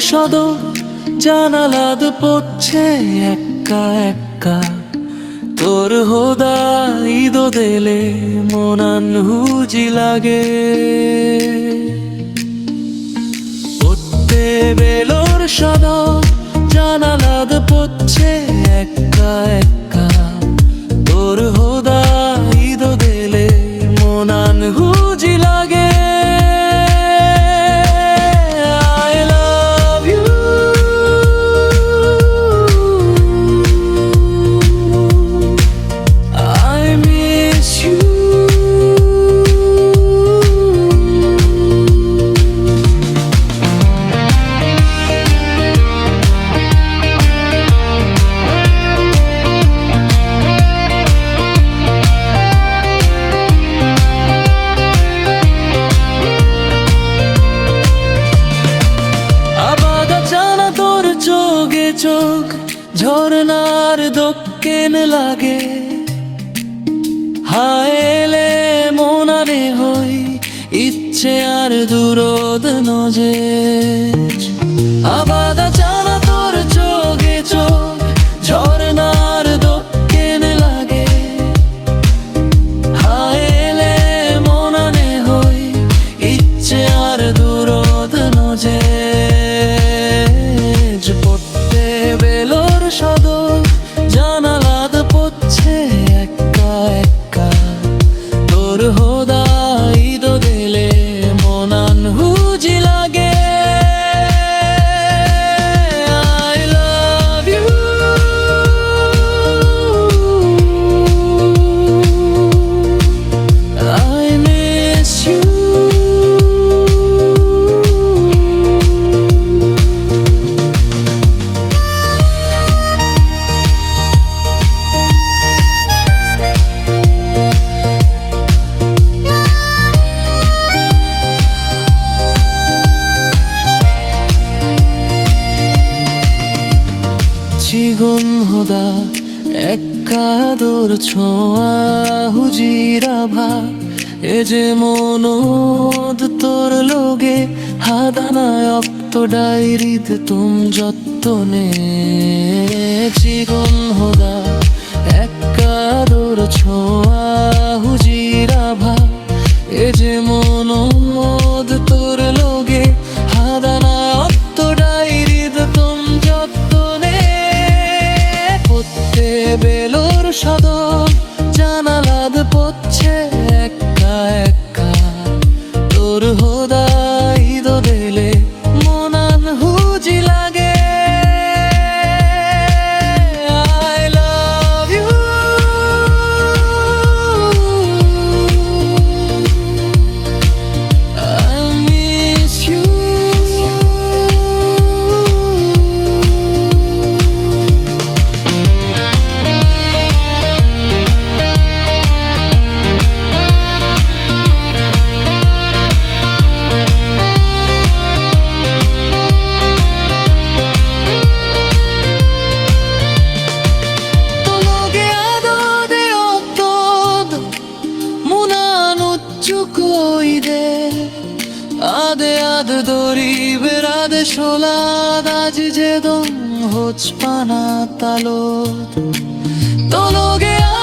সদর জানালাদ পড়ছে একা একা। তোর হোদা ঈদ দেলে মনান হুজি লাগে। পত্তে বেলোর সদর জানালাদ পড়ছে একা একা। তোর হোদা ঈদ দেলে মনান হুজি লাগে। হায়েলে মনারে হই ইচ্ছে আর দূরদ নজে। চিগুন গুম এক কাদর ছোঁয়া হুজিরা রাভা এ যে মনোদ তোর লোগে হাদানায় অক্ত ডায়েরিতে তুম যত্তনে। চিগুন হোদা একাদর কাদর ছোঁয়া তোর হোদা আজ যে দম হোচ পানা তালো। তলগে